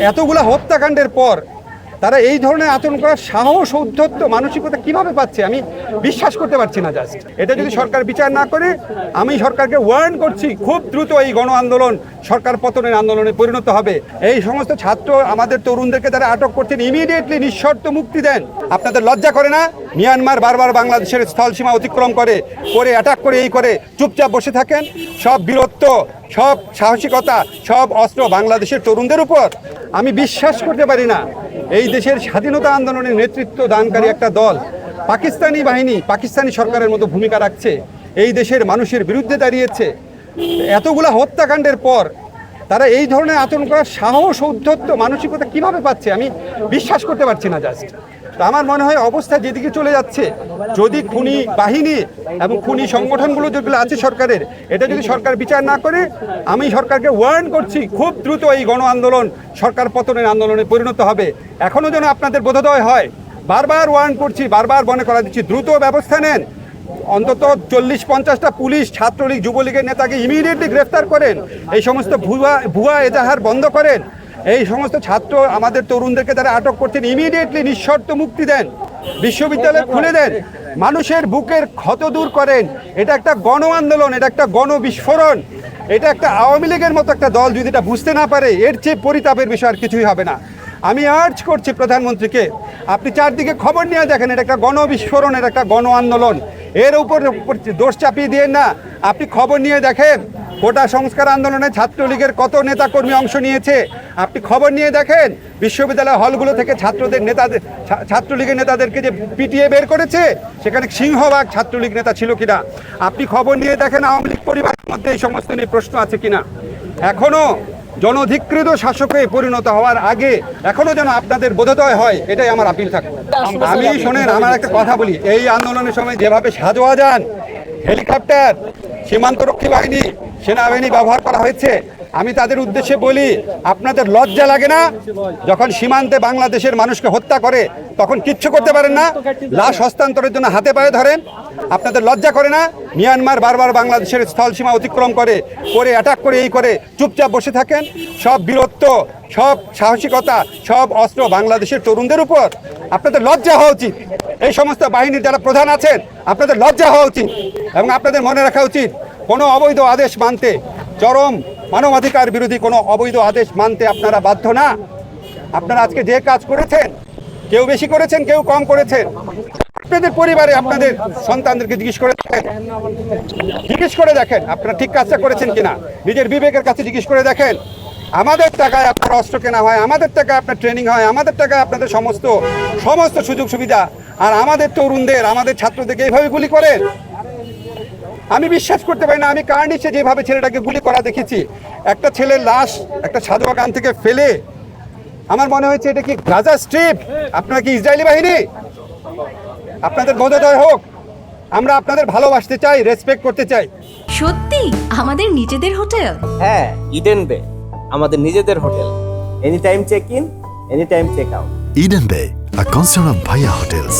এতগুলা হত্যাকাণ্ডের পর তারা এই ধরনের আচরণ করার সাহস উদ্ধত্ত মানসিকতা কীভাবে পাচ্ছে আমি বিশ্বাস করতে পারছি না জাস্ট। এটা যদি সরকার বিচার না করে, আমি সরকারকে ওয়ার্ন করছি, খুব দ্রুত এই গণ আন্দোলন, সরকার পতনের আন্দোলনে পরিণত হবে। এই সমস্ত ছাত্র, আমাদের তরুণদেরকে তারা আটক করছেন ইমিডিয়েটলি নিঃশর্ত মুক্তি দেন। আপনাদের লজ্জা করে না? মিয়ানমার বারবার বাংলাদেশের স্থলসীমা অতিক্রম করে করে অ্যাটাক করে, এই করে চুপচাপ বসে থাকেন। সব বীরত্ব, সব সাহসিকতা, সব অস্ত্র বাংলাদেশের তরুণদের উপর। আমি বিশ্বাস করতে পারি না। এই দেশের স্বাধীনতা আন্দোলনের নেতৃত্ব দানকারী একটা দল। পাকিস্তানি বাহিনী, পাকিস্তানি সরকারের মতো ভূমিকা রাখছে। এই দেশের মানুষের বিরুদ্ধে দাঁড়িয়েছে। এতগুলা হত্যাকাণ্ডের পর তারা এই ধরনের আচরণ করার সাহস, ঔদ্ধত্য, মানসিকতা কীভাবে পাচ্ছে? আমি বিশ্বাস করতে পারছি না জাস্ট। আমার মনে হয় অবস্থা যেদিকে চলে যাচ্ছে, যদি খুনি বাহিনী এবং খুনি সংগঠনগুলো যেগুলো আছে সরকারের, এটা যদি সরকার বিচার না করে, আমি সরকারকে ওয়ার্ন করছি, খুব দ্রুত এই গণ আন্দোলন, সরকার পতনের আন্দোলনে পরিণত হবে। এখনও যেন আপনাদের বোধোদয় হয়, বারবার ওয়ার্ন করছি, বারবার মনে করা দিচ্ছি, দ্রুত ব্যবস্থা নেন। অন্তত চল্লিশ পঞ্চাশটা পুলিশ, ছাত্রলীগ, যুবলীগের নেতাকে ইমিডিয়েটলি গ্রেফতার করেন। এই সমস্ত ভুয়া ভুয়া এজাহার বন্ধ করেন। এই সমস্ত ছাত্র আমাদের তরুণদেরকে তারা আটক করছেন ইমিডিয়েটলি নিঃশর্ত মুক্তি দেন। বিশ্ববিদ্যালয় খুলে দেন। মানুষের বুকের ক্ষত দূর করেন। এটা একটা গণ আন্দোলন এটা একটা গণ বিস্ফোরণ এটা একটা আওয়ামী লীগের মতো একটা দল যদি এটা বুঝতে না পারে, এর চেয়ে পরিতাপের বিষয় আর কিছুই হবে না। আমি আর্জ করছি প্রধানমন্ত্রীকে, আপনি চারদিকে খবর নিয়ে দেখেন, এটা একটা গণ বিস্ফোরণ এটা একটা গণ আন্দোলন এর উপর দোষ চাপিয়ে দিয়ে না। আপনি খবর নিয়ে দেখেন কোটা সংস্কার আন্দোলনে ছাত্রলীগের কত নেতাকর্মী অংশ নিয়েছে? আপনি খবর নিয়ে দেখেন বিশ্ববিদ্যালয় হলগুলো থেকে ছাত্রদের নেতাদের ছাত্রলীগের নেতাদেরকে যে পিটিয়ে বের করেছে, সেখানে সিংহভাগ ছাত্রলীগ নেতা ছিল কিনা? আপনি খবর নিয়ে দেখেন আওয়ামী লীগ পরিবারের মধ্যে এই সমস্ত নিয়ে প্রশ্ন আছে কিনা? এখনও জনধিকৃত শাসকে পরিণত হওয়ার আগে এখনও যেন আপনাদের বোধোদয় হয়, এটাই আমার আপিল থাকবে। আমি শোনেন, আমার একটা কথা বলি, এই আন্দোলনের সময় যেভাবে সাজোয়া যান, হেলিকপ্টার, সীমান্তরক্ষী বাহিনী সেনাবাহিনী ব্যবহার করা হয়েছে। আমি তাদের উদ্দেশ্যে বলি, আপনাদের লজ্জা লাগে না? যখন সীমান্তে বাংলাদেশের মানুষকে হত্যা করে, তখন কিচ্ছু করতে পারেন না। লাশ হস্তান্তরের জন্য হাতে পায়ে ধরেন। আপনাদের লজ্জা করে না? মিয়ানমার বারবার বাংলাদেশের স্থলসীমা অতিক্রম করে করে অ্যাটাক করে, এই করে চুপচাপ বসে থাকেন। সব বীরত্ব, সব সাহসিকতা, সব অস্ত্র বাংলাদেশের তরুণদের উপর। আপনাদের লজ্জা হওয়া উচিত। এই সমস্ত বাহিনীর যারা প্রধান আছেন, আপনাদের লজ্জা হওয়া উচিত। এবং আপনাদের মনে রাখা উচিত কোনো অবৈধ আদেশ মানতে চরম মানবাধিকার বিরোধী কোনো অবৈধ আদেশ মানতে আপনারা বাধ্য না। আপনারা আজকে যে কাজ করেছেন, কেউ বেশি করেছেন, কেউ কম করেছেন, আপনাদের পরিবারে আপনাদের সন্তানদেরকে জিজ্ঞেস করে দেখেন। জিজ্ঞেস করে দেখেন, আপনারা ঠিক কাজটা করেছেন কিনা। নিজের বিবেকের কাছে জিজ্ঞেস করে দেখেন। আমাদের টাকায় আপনার অস্ত্র কেনা হয়, আমাদের টাকায় আপনার ট্রেনিং হয়, আমাদের টাকায় আপনাদের সমস্ত সমস্ত সুযোগ সুবিধা আর আমাদের তরুণদের, আমাদের ছাত্রদেরকে এইভাবে গুলি করেন। আমি বিশ্বাস করতে পারি না আমি কার্নিশে যেভাবে ছেলেটাকে গুলি করা দেখেছি। একটা ছেলের লাশ একটা সাধু বাগান থেকে ফেলে। আমার মনে হয়েছে এটা কি গাজা স্ট্রিপ? আপনারা কি ইসরায়েলি বাহিনী? আপনাদের বোধোদয় হোক। আমরা আপনাদের ভালোবাসতে চাই রেসপেক্ট করতে চাই। সত্যি? আমাদের নিজেদের হোটেল? হ্যাঁ ইডেন বে আমাদের নিজেদের hotel. Any time check in any time check out Eden Bay, a concern of Bhaya Hotels.